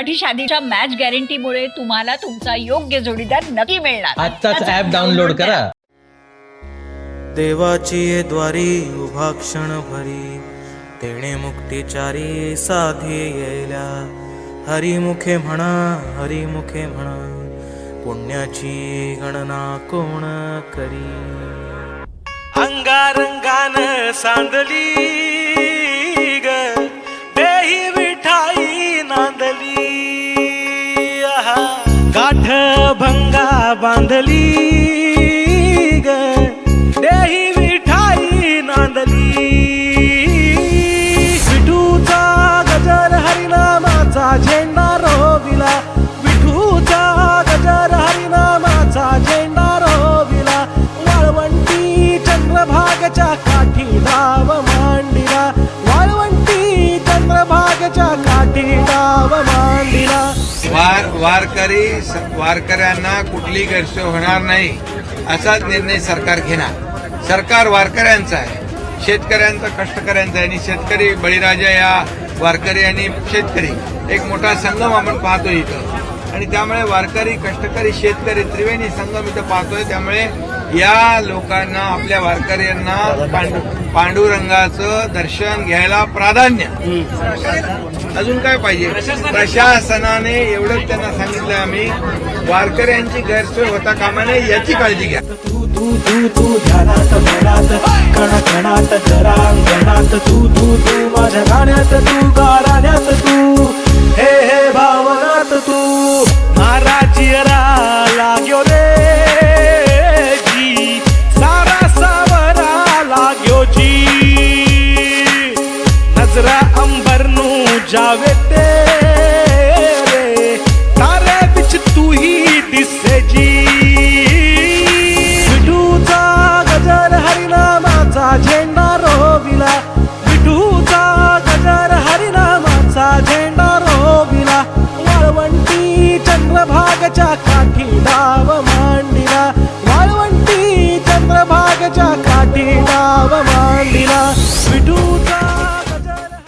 Marathi शादीच्या match गॅरंटीमुळे तुम्हाला तुमचा योग्य जोडीदार नक्की मिळणार. आत्ताच ऍप डाउनलोड करा. देवाची ये द्वारी उभा क्षण भरी तेणे मुक्तिचारी साधी येल्या. हरिमुखे म्हणा हरिमुखे म्हणा पुण्याची गणना कोण करी? अंगारंगान सांदली बांधली ग. देही विठाई नांदली. विठूचा गजर हरिनामाचा झेंडा रोविला. विठूचा गजर हरिनामाचा झेंडा रोविला. वाळवंटी चंद्रभागच्या काठी दाव मांडिला. वाळवंटी चंद्रभागच्या वारकरी वारकऱ्यांना कुठली गैरसोय होणार नाही असाच निर्णय सरकार घेणार. सरकार वारकऱ्यांचा आहे. शेतकऱ्यांचा कष्टकऱ्यांचा आहे. आणि शेतकरी बळीराजा या वारकरी आणि शेतकरी. एक मोठा संगम आपण पाहतो इथं. आणि त्यामुळे वारकरी कष्टकरी शेतकरी त्रिवेणी संगम इथं पाहतोय. त्यामुळे या लोकांना आपल्या वारकऱ्यांना पांडू पांडुरंगाचं दर्शन घ्यायला प्राधान्य. अजून काय पाहिजे? प्रशासनाने एवढंच त्यांना सांगितलं आम्ही. वारकऱ्यांची गैरसोय होता कामा नये याची काळजी घ्या. तू तू तू तू ध्यानात मनात कण कणात तू तू तू माझ्या गाण्यात तू नजरा अंबरनू जावे तेरे। तारे बिच तू ही दिसे जी। विठूचा गजर हरिनामाचा झेंडा रोविला। विठूचा गजर हरिनामाचा झेंडा रोविला। वाळवंटी चंद्रभागच्या काठी डाव मांडिला। वाळवंटी चंद्रभागच्या काठी डाव मांडिला। विठू